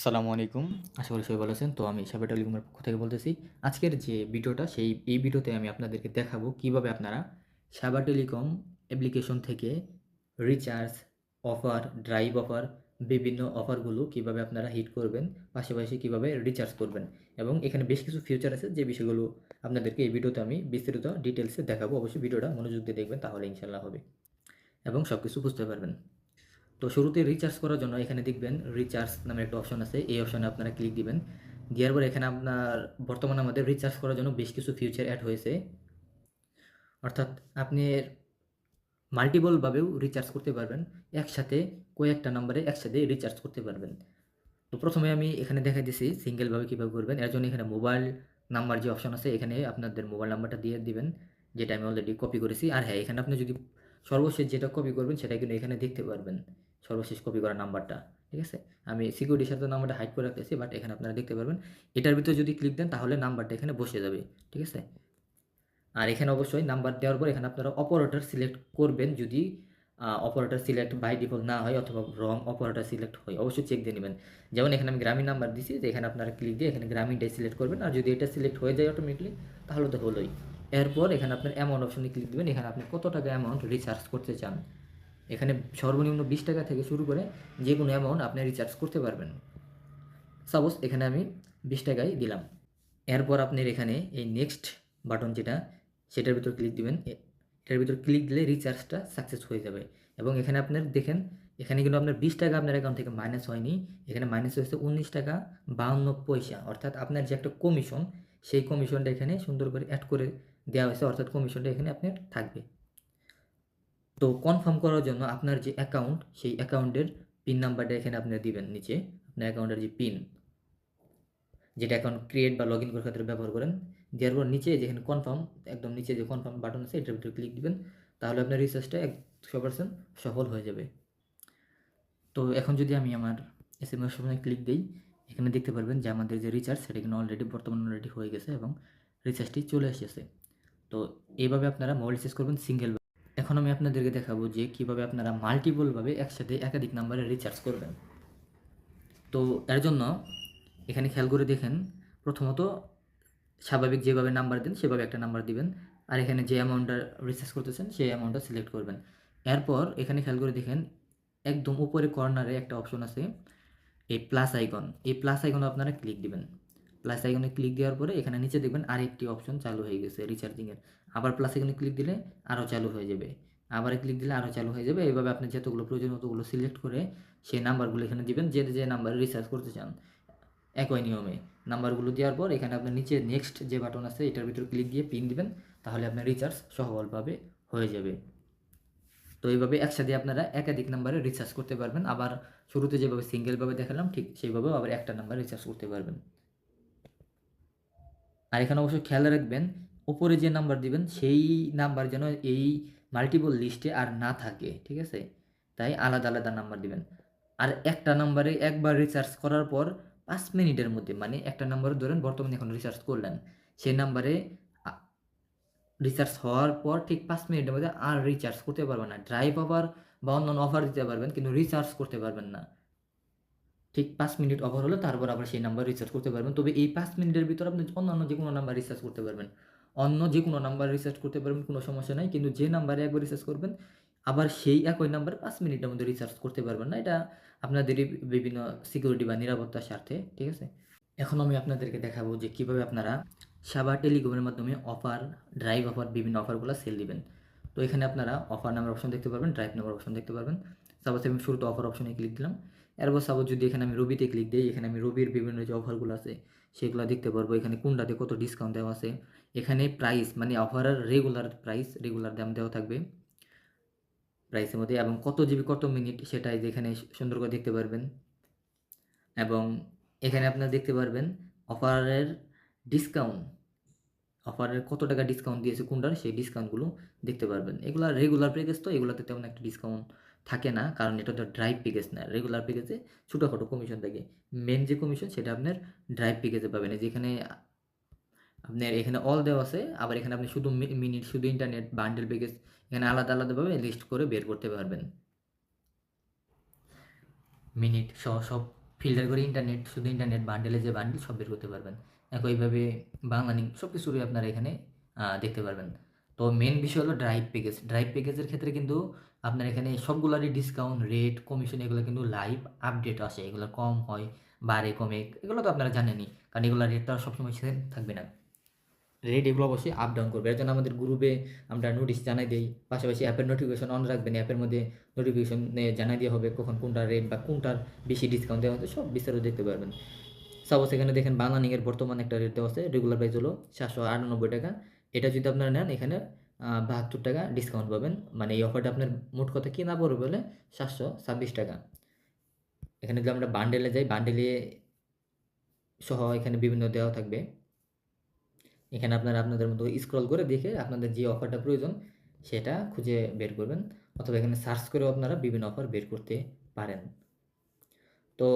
আসসালামু আলাইকুম। আশা করি সবাই ভালো আছেন। তো আমি সাবের টেলিকমের পক্ষ থেকে বলতেছি, আজকের যে ভিডিওটা, সেই এই ভিডিওতে আমি আপনাদেরকে দেখাবো কীভাবে আপনারা সাবা টেলিকম অ্যাপ্লিকেশন থেকে রিচার্জ অফার, ড্রাইভ অফার, বিভিন্ন অফারগুলো কীভাবে আপনারা হিট করবেন, পাশাপাশি কীভাবে রিচার্জ করবেন এবং এখানে বেশ কিছু ফিউচার আছে যে বিষয়গুলো আপনাদেরকে এই ভিডিওতে আমি বিস্তারিত ডিটেলসে দেখাবো। অবশ্যই ভিডিওটা মনোযোগ দিয়ে দেখবেন, তাহলে ইনশাল্লাহ হবে এবং সব কিছু বুঝতে পারবেন। তো শুরুতে রিচার্জ করার জন্য এখানে দেখবেন রিচার্জ নামে একটা অপশন আছে। এই অপশনে আপনারা ক্লিক দিবেন। দেওয়ার পর এখানে আপনার বর্তমানে আমাদের রিচার্জ করার জন্য বেশ কিছু ফিউচার অ্যাড হয়েছে। অর্থাৎ আপনি মাল্টিপলভাবেও রিচার্জ করতে পারবেন। একসাথে কয়েকটা নাম্বারে একসাথে রিচার্জ করতে পারবেন। তো প্রথমে আমি এখানে দেখা দিছি সিঙ্গেলভাবে কীভাবে করবেন। এর জন্য এখানে মোবাইল নাম্বার যে অপশন আছে, এখানে আপনাদের মোবাইল নাম্বারটা দিয়ে দিবেন, যেটা আমি অলরেডি কপি করেছি। আর হ্যাঁ এখানে আপনি যদি সর্বশেষ যেটা কপি করবেন, সেটা কিন্তু এখানে দেখতে পারবেন। সর্বশেষ কপি করা নাম্বারটা ঠিক আছে? আমি সিকিউরিটির সাথে নাম্বারটা হাইড করে রাখতেছি বাট এখানে আপনারা দেখতে পারবেন, এটার ভিতরে যদি ক্লিক দেন, তাহলে নাম্বারটা এখানে বসে যাবে, ঠিক আছে? আর এখানে অবশ্যই নাম্বার দেওয়ার পর এখানে আপনারা অপারেটর সিলেক্ট করবেন, যদি অপারেটর সিলেক্ট বাই ডিফল্ট না হয় অথবা রং অপারেটর সিলেক্ট হয়, অবশ্যই চেক দিয়ে নেবেন। যেমন এখানে আমি গ্রামীণ নাম্বার দিছি, যে এখানে আপনারা ক্লিক দিয়ে এখানে গ্রামীণটাই সিলেক্ট করবেন, আর যদি এটা সিলেক্ট হয়ে যায় অটোমেটিকলি তাহলে তো হলোই। এরপর এখানে আপনার অ্যামাউন্ট অপশনে ক্লিক দেবেন, এখানে আপনি কত টাকা অ্যামাউন্ট রিচার্জ করতে চান এখানে সর্বনিম্ন বিশ টাকা থেকে শুরু করে যে কোনো অ্যামাউন্ট আপনি রিচার্জ করতে পারবেন। সাপোজ এখানে আমি বিশ টাকাই দিলাম। এরপর আপনার এখানে এই নেক্সট বাটন যেটা, সেটার ভিতর ক্লিক দিবেন। এটার ভিতর ক্লিক দিলে রিচার্জটা সাকসেস হয়ে যাবে। এবং এখানে আপনার দেখেন, এখানে কিন্তু আপনার বিশ টাকা আপনার অ্যাকাউন্ট থেকে মাইনাস হয়নি। এখানে মাইনাস হয়েছে উনিশ টাকা বাহান্ন পয়সা। অর্থাৎ আপনার যে একটা কমিশন সেই কমিশনটা এখানে সুন্দর করে অ্যাড করে দেওয়া হয়েছে। অর্থাৎ কমিশনটা এখানে আপনার থাকবে। তো কনফার্ম করার জন্য আপনার যে অ্যাকাউন্ট সেই অ্যাকাউন্টের পিন নাম্বারটা এখানে আপনি দিবেন নিচে, আপনার অ্যাকাউন্টের যে পিন যেটা অ্যাকাউন্ট ক্রিয়েট বা লগ ইন করার ক্ষেত্রে ব্যবহার করেন, দেওয়ার পর নিচে যেখানে কনফার্ম একদম নিচে যে কনফার্ম বাটন আছে, এটার ভিতরে ক্লিক দিবেন, তাহলে আপনার রিচার্জটা একশো পার্সেন্ট সফল হয়ে যাবে। তো এখন যদি আমি আমার এস এম এস সময় ক্লিক দিই, এখানে দেখতে পারবেন যে আমাদের যে রিচার্জ সেটা কিন্তু অলরেডি বর্তমানে অলরেডি হয়ে গেছে এবং রিচার্জটি চলে এসেছে তো এইভাবে আপনারা মোবাইল রিচার্জ করবেন সিঙ্গেল এখন আমি আপনাদেরকে দেখাবো যে কীভাবে আপনারা মাল্টিপলভাবে একসাথে একাধিক নাম্বারে রিচার্জ করবেন। তো এর জন্য এখানে খেয়াল করে দেখেন, প্রথমত স্বাভাবিক যেভাবে নাম্বার দেন, সেভাবে একটা নাম্বার দিবেন। আর এখানে যে অ্যামাউন্টটা রিচার্জ করতেছেন, সেই অ্যামাউন্টটা সিলেক্ট করবেন। এরপর এখানে খেয়াল করে দেখেন, একদম উপরে কর্নারে একটা অপশন আছে, এই প্লাস আইকন এই প্লাস আইকনে আপনারা ক্লিক দিবেন। প্লাস আইকনে ক্লিক দেওয়ার পরে এখানে নিচে দেখবেন আরেকটি অপশন চালু হয়ে গেছে রিচার্জিংয়ের আবার প্লাস আইকনে ক্লিক দিলে আরও চালু হয়ে যাবে। আবার ক্লিক দিলে আরও চালু হয়ে যাবে। এইভাবে আপনি যতগুলো প্রয়োজন ততগুলো সিলেক্ট করে সেই নাম্বারগুলো এখানে দিবেন। যে যে নাম্বারে রিচার্জ করতে চান একই নিয়মে। নাম্বারগুলো দেওয়ার পর এখানে আপনার নিচে নেক্সট যে বাটন আছে এটার ভিতর ক্লিক দিয়ে পিন দিবেন। তাহলে আপনার রিচার্জ সহজভাবে হয়ে যাবে। তো এইভাবে একসাথে আপনারা একাধিক নাম্বারে রিচার্জ করতে পারবেন। আবার শুরুতে যেভাবে সিঙ্গেলভাবে দেখালাম, ঠিক সেইভাবেও আবার একটা নাম্বার রিচার্জ করতে পারবেন। আর এখানে অবশ্যই খেয়াল রাখবেন, উপরে যে নাম্বার দিবেন, সেই নাম্বার যেন এই মাল্টিপল লিস্টে আর না থাকে, ঠিক আছে? তাই আলাদা আলাদা নাম্বার দিবেন। আর একটা নাম্বারে একবার রিচার্জ করার পর পাঁচ মিনিটের মধ্যে মানে একটা নাম্বার ধরেন বর্তমানে এখন রিচার্জ করলেন, সেই নাম্বারে রিচার্জ হওয়ার পর ঠিক পাঁচ মিনিটের মধ্যে আর রিচার্জ করতে পারবেন না। ড্রাইভ আবার বা অন্যান্য অফার দিতে পারবেন, কিন্তু রিচার্জ করতে পারবেন না। ঠিক পাঁচ মিনিট অফার হলে, তারপর আবার সেই নাম্বার রিচার্জ করতে পারবেন। তবে এই পাঁচ মিনিটের ভিতরে আপনি অন্যান্য যে কোনো নাম্বার রিচার্জ করতে পারবেন। অন্য যে কোনো নাম্বার রিচার্জ করতে পারবেন, কোনো সমস্যা নাই। কিন্তু যে নাম্বারে একবার রিচার্জ করবেন, আবার সেই একই নাম্বার পাঁচ মিনিটের মধ্যে রিচার্জ করতে পারবেন না। এটা আপনাদেরই বিভিন্ন সিকিউরিটি বা নিরাপত্তার স্বার্থে, ঠিক আছে? এখন আমি আপনাদেরকে দেখাবো যে কীভাবে আপনারা সাবা টেলিকমের মাধ্যমে অফার ড্রাইভ অফার বিভিন্ন অফারগুলো সেল দিবেন। তো এখানে আপনারা অফার নামের অপশন দেখতে পারবেন ড্রাইভ নামের অপশন দেখতে পারবেন। সাপোজ আমি শুরুতে অফার অপশনে ক্লিক দিলাম। এরপর সাপোজ যদি এখানে আমি রবিতে ক্লিক দিই, এখানে আমি রবির বিভিন্ন যে অফারগুলো আছে, সেগুলো দেখতে পারব। এখানে কোনটাতে কত ডিসকাউন্ট দেওয়া আছে। এখানে প্রাইস মানে অফারের রেগুলার প্রাইস রেগুলার দাম দেওয়া থাকবে। প্রাইসের মধ্যে এবং কত জিবি কত মিনিট সেটাই এখানে সুন্দর করে দেখতে পারবেন। এবং এখানে আপনারা দেখতে পারবেন অফারের ডিসকাউন্ট অফারের কত টাকা ডিসকাউন্ট দিয়েছে কোনটার, সেই ডিসকাউন্টগুলো দেখতে পারবেন। এগুলো রেগুলার প্যাকেজ তো, এগুলোতে তেমন একটা ডিসকাউন্ট থাকে না, কারণ এটা তো ড্রাইভ প্যাকেজ না। রেগুলার প্যাকেজে ছোটোখাটো কমিশন থাকে। মেন যে কমিশন সেটা আপনার ড্রাইভ প্যাকেজে পাবেন। যেখানে আপনার এখানে অল দেওয়া আছে, আবার এখানে আপনি শুধু মিনিট শুধু ইন্টারনেট বান্ডেল প্যাকেজ এখানে আলাদা আলাদাভাবে লিস্ট করে বের করতে পারবেন। মিনিট সহ সব ফিল্টার করে ইন্টারনেট শুধু ইন্টারনেট বান্ডেলে যে বান্ডেল সব বের করতে পারবেন। একইভাবে বাংলা লিঙ্ক সব কিছুরই আপনারা এখানে দেখতে পারবেন। তো মেন বিষয় হলো ড্রাইভ প্যাকেজ ড্রাইভ প্যাকেজের ক্ষেত্রে কিন্তু আপনার এখানে সবগুলোরই ডিসকাউন্ট রেট কমিশন এগুলো কিন্তু লাইভ আপডেট আসে। এগুলো কম হয়, বাড়ে, কমে, এগুলো তো আপনারা জানেনই। কারণ এগুলো রেট তো আর সবসময় সেম থাকবে না। রেট এগুলো অবশ্যই আপ ডাউন করবে। এর জন্য আমাদের গ্রুপে আমরা নোটিশ জানাই দিই। পাশাপাশি অ্যাপের নোটিফিকেশন অন রাখবেন। অ্যাপের মধ্যে নোটিফিকেশন জানাই দেওয়া হবে কখন কোনটা রেট বা কোনটার বেশি ডিসকাউন্ট দেওয়া হচ্ছে, সব বিস্তারিত দেখতে পারবেন। সাপোজ এখানে দেখেন বাংলানিংয়ের বর্তমান একটা রেট দেওয়া আছে। রেগুলার প্রাইস হলো সাতশো আটানব্বই টাকা। এটা যদি আপনারা নেন, এখানে বাহাত্তর টাকা ডিসকাউন্ট পাবেন। মানে এই অফারটা আপনার মোট কথা কি না পড়বে বলে? সাতশো ছাব্বিশ টাকা। এখানে যদি আমরা বান্ডেলে যাই বান্ডেলে সহ এখানে বিভিন্ন দেওয়া থাকবে। এখানে আপনারা আপনাদের মতো স্ক্রল করে দেখে আপনাদের যে অফারটা প্রয়োজন, সেটা খুঁজে বের করবেন। অথবা এখানে সার্চ করেও আপনারা বিভিন্ন অফার বের করতে পারেন। তো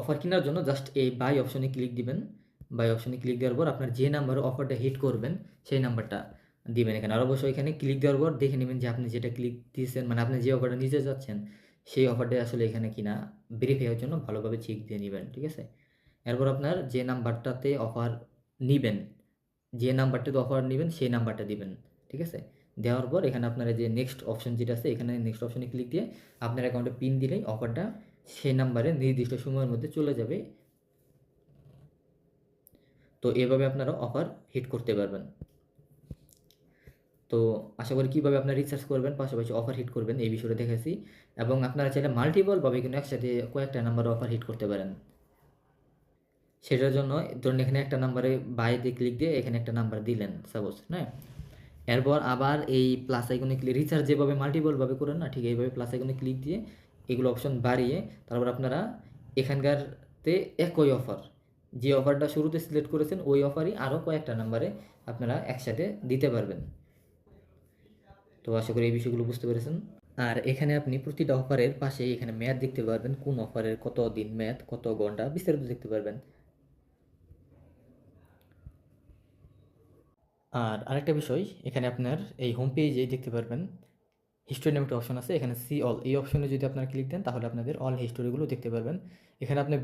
অফার কেনার জন্য জাস্ট এই বাই অপশনে ক্লিক দিবেন। বাই অপশনে ক্লিক দেওয়ার পর আপনার যে নাম্বারে অফারটা হিট করবেন, সেই নাম্বারটা দিবেন এখানে। আর অবশ্যই এখানে ক্লিক দেওয়ার পর দেখে নেবেন যে আপনি যেটা ক্লিক দিয়েছেন মানে আপনি যে অফারটা নিতে যাচ্ছেন, সেই অফারটা আসলে এখানে কিনা ভেরিফাই হওয়ার জন্য ভালোভাবে চেক দিয়ে নেবেন, ঠিক আছে? এরপর আপনার যে নাম্বারটাতে অফার নিবেন, যে নাম্বারটাতে অফার নেবেন, সেই নাম্বারটা দিবেন, ঠিক আছে? দেওয়ার পর এখানে আপনার যে নেক্সট অপশন যেটা আছে, এখানে নেক্সট অপশনে ক্লিক দিয়ে আপনার অ্যাকাউন্টে পিন দিলেই অফারটা সেই নাম্বারে নির্দিষ্ট সময়ের মধ্যে চলে যাবে। তো এভাবে আপনারা অফার হিট করতে পারবেন। তো আশা করি কীভাবে আপনারা রিসার্চ করবেন, পাশাপাশি অফার হিট করবেন, এই বিষয়টা দেখেছি। এবং আপনারা চাইলে মাল্টিপলভাবে কিন্তু একসাথে কয়েকটা নাম্বার অফার হিট করতে পারেন। সেটার জন্য ধরুন এখানে একটা নাম্বারে বাইতে ক্লিক দিয়ে এখানে একটা নাম্বার দিলেন সাপোজ হ্যাঁ? এরপর আবার এই প্লাস আইকনে ক্লিক রিচার্জ যেভাবে মাল্টিপলভাবে করেন না, ঠিক এইভাবে প্লাস আইকনে ক্লিক দিয়ে এগুলো অপশন বাড়িয়ে তারপর আপনারা এখানকারতে একই অফার যে অফারটা শুরুতে সিলেক্ট করেছেন, ওই অফারই আরও কয়েকটা নাম্বারে আপনারা একসাথে দিতে পারবেন। তো আশা করি এই বিষয়গুলো বুঝতে পেরেছেন। আর এখানে আপনি প্রতিটা অফারের পাশে এখানে মেয়াদ দেখতে পারবেন, কোন অফারের কত দিন মেয়াদ, কত ঘণ্টা, বিস্তারিত দেখতে পারবেন। আর আরেকটা বিষয়, এখানে আপনার এই হোম পেজে দেখতে পারবেন। হিস্টোরি নামে একটা অপশন আছে, এখানে সি অল এই অপশনে যদি আপনারা ক্লিক দেন, তাহলে আপনাদের অল হিস্টোরিগুলো দেখতে পারবেন। এখানে আপনি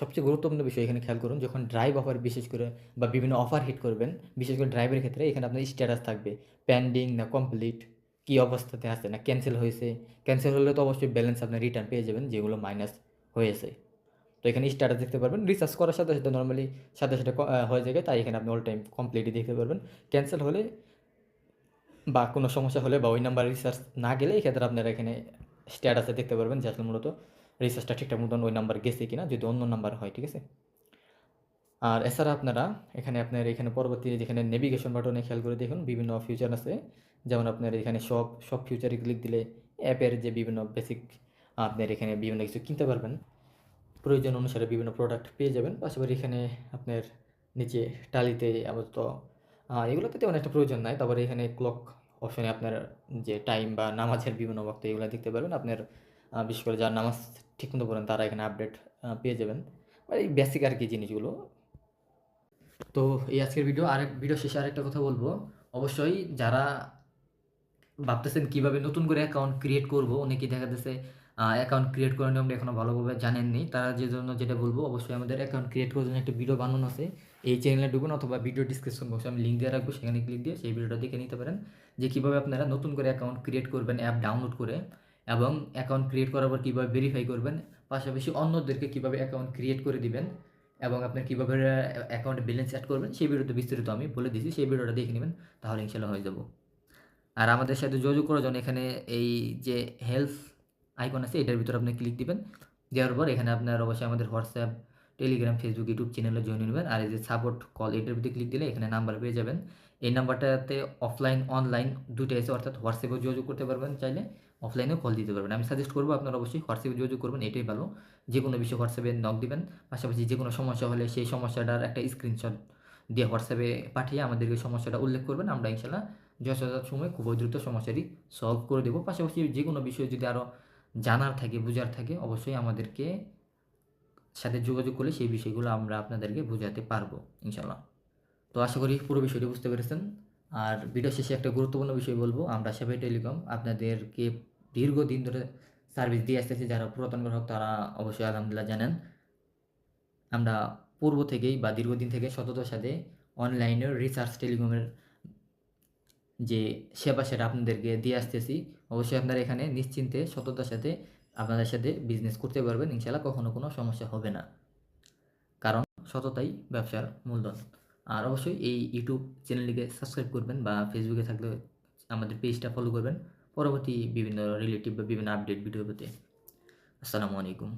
সবচেয়ে গুরুত্বপূর্ণ বিষয় এখানে খেয়াল করুন, যখন ড্রাইভ অফার বিশেষ করে বা বিভিন্ন অফার হিট করবেন, বিশেষ করে ড্রাইভের ক্ষেত্রে এখানে আপনার স্ট্যাটাস থাকবে পেন্ডিং না কমপ্লিট কী অবস্থাতে আছে না ক্যান্সেল হয়েছে? ক্যান্সেল হলে তো অবশ্যই ব্যালেন্স আপনি রিটার্ন পেয়ে যাবেন, যেগুলো মাইনাস হয়েছে। তো এখানে স্ট্যাটাস দেখতে পারবেন রিচার্জ করার সাথে সাথে নর্মালি সাথে সাথে হয়ে যায় তাই এখানে আপনি অল টাইম কমপ্লিটই দেখতে পারবেন। ক্যান্সেল হলে বা কোনো সমস্যা হলে বা ওই নাম্বার রিচার্জ না গেলে এক্ষেত্রে আপনারা এখানে স্ট্যাটাসে দেখতে পারবেন যে আসলে মূলত রিচার্জটা ঠিকঠাক মতন ওই নাম্বার গেছে কিনা, যদি অন্য নাম্বার হয়, ঠিক আছে? আর এছাড়া আপনারা এখানে, আপনার এখানে পরবর্তী যেখানে নেভিগেশন বাটনে খেয়াল করে দেখুন, বিভিন্ন ফিউচার আছে। যেমন আপনার এখানে সব সব ফিউচারে ক্লিক দিলে অ্যাপের যে বিভিন্ন বেসিক আপনার এখানে বিভিন্ন কিছু কিনতে পারবেন। প্রয়োজন অনুসারে বিভিন্ন প্রোডাক্ট পেয়ে যাবেন। পাশাপাশি এখানে আপনার নিচে টালিতে আপাতত এগুলোতে তেমন একটা প্রয়োজন নাই। তারপরে এখানে ক্লক অপশনে আপনার যে টাইম বা নামাজের বিভিন্ন বক্ত এগুলো দেখতে পারবেন। আপনার বিশেষ করে যারা নামাজ ঠিকমতো পড়েন, তারা এখানে আপডেট পেয়ে যাবেন। মানে এই বেসিক আর কি জিনিসগুলো। তো এই আজকের ভিডিও আরেক ভিডিও শেষে আরেকটা কথা বলব। অবশ্যই যারা ভাবতেছেন কীভাবে নতুন করে অ্যাকাউন্ট ক্রিয়েট করব? অনেকেই দেখা যাচ্ছে অ্যাকাউন্ট ক্রিয়েট করার নিয়মটা এখনও ভালোভাবে জানেননি। তারা যে জন্য যেটা বলব, অবশ্যই আমাদের অ্যাকাউন্ট ক্রিয়েট করার জন্য একটা ভিডিও বানানো আছে। এই চ্যানেলে ঢুকুন অথবা ভিডিও ডিসক্রিপশন বক্সে আমি লিঙ্ক দিয়ে রাখব, সেখানে ক্লিক দিয়ে সেই ভিডিওটা দেখে নিতে পারেন। যে কীভাবে আপনারা নতুন করে অ্যাকাউন্ট ক্রিয়েট করবেন অ্যাপ ডাউনলোড করে এবং অ্যাকাউন্ট ক্রিয়েট করার পর কীভাবে ভেরিফাই করবেন, পাশাপাশি অন্যদেরকে কীভাবে অ্যাকাউন্ট ক্রিয়েট করে দিবেন এবং আপনার কীভাবে অ্যাকাউন্টে ব্যালেন্স অ্যাড করবেন, সেই ভিডিওতে বিস্তারিত আমি বলে দিয়েছি সেই ভিডিওটা দেখে নেবেন, তাহলে ইনশাল্লাহ হয়ে যাব। আর আমাদের সাথে যোগাযোগ করার জন্য এখানে এই যে হেল্প আইকন আছে, এটার ভিতরে আপনি ক্লিক দিবেন। দেওয়ার পর এখানে আপনার অবশ্যই আমাদের হোয়াটসঅ্যাপ টেলিগ্রাম ফেসবুক ইউটিউব চ্যানেলে জয়েন নেবেন। আর এই যে সাপোর্ট কল এটার ভিতরে ক্লিক দিলে এখানে নাম্বার পেয়ে যাবেন। এই নাম্বারটাতে অফলাইন অনলাইন দুটোই আছে, অর্থাৎ হোয়াটসঅ্যাপেও যোগাযোগ করতে পারবেন চাইলে অফলাইনেও কল দিতে পারবেন। আমি সাজেস্ট করব আপনারা অবশ্যই হোয়াটসঅ্যাপে যোগাযোগ করবেন, এটাই ভালো। যে কোনো বিষয়ে হোয়াটসঅ্যাপে নক দিবেন। পাশাপাশি যে কোনো সমস্যা হলে সেই সমস্যাটার একটা স্ক্রিনশট দিয়ে হোয়াটসঅ্যাপে পাঠিয়ে আমাদেরকে সমস্যাটা উল্লেখ করবেন। আমরা ইনশাল্লাহ যথাযথ সময় খুব দ্রুত সমস্যাটি সলভ করে দেবো। পাশাপাশি যে কোনো বিষয় যদি আরও জানার থাকে, বোঝার থাকে, অবশ্যই আমাদেরকে সাথে যোগাযোগ করলে সেই বিষয়গুলো আমরা আপনাদেরকে বোঝাতে পারব ইনশাল্লাহ তো আশা করি পুরো বিষয়টি বুঝতে পেরেছেন। আর ভিডিও শেষে একটা গুরুত্বপূর্ণ বিষয় বলব। আমরা সেবাই টেলিকম আপনাদেরকে দীর্ঘদিন ধরে সার্ভিস দিয়ে আসতেছি। যারা পুরাতন গ্রাহক, তারা অবশ্যই আলহামদুলিল্লাহ জানেন। আমরা পূর্ব থেকেই বা দীর্ঘদিন থেকে সততার সাথে অনলাইনে রিসার্চ টেলিকমের যে সেবা সেটা আপনাদেরকে দিয়ে আসতেছি, অবশ্যই আপনারা এখানে নিশ্চিন্তে, সততার সাথে আপনাদের সাথে বিজনেস করতে পারবেন। ইনশাল্লাহ কখনো কোনো সমস্যা হবে না। কারণ সততাই ব্যবসার মূলধন। আর অবশ্যই এই ইউটিউব চ্যানেলটিকে সাবস্ক্রাইব করবেন বা ফেসবুকে থাকলে আমাদের পেজটা ফলো করবেন। পরবর্তী বিভিন্ন রিলেটিভ বা বিভিন্ন আপডেট ভিডিও পেতে। আসসালামু আলাইকুম।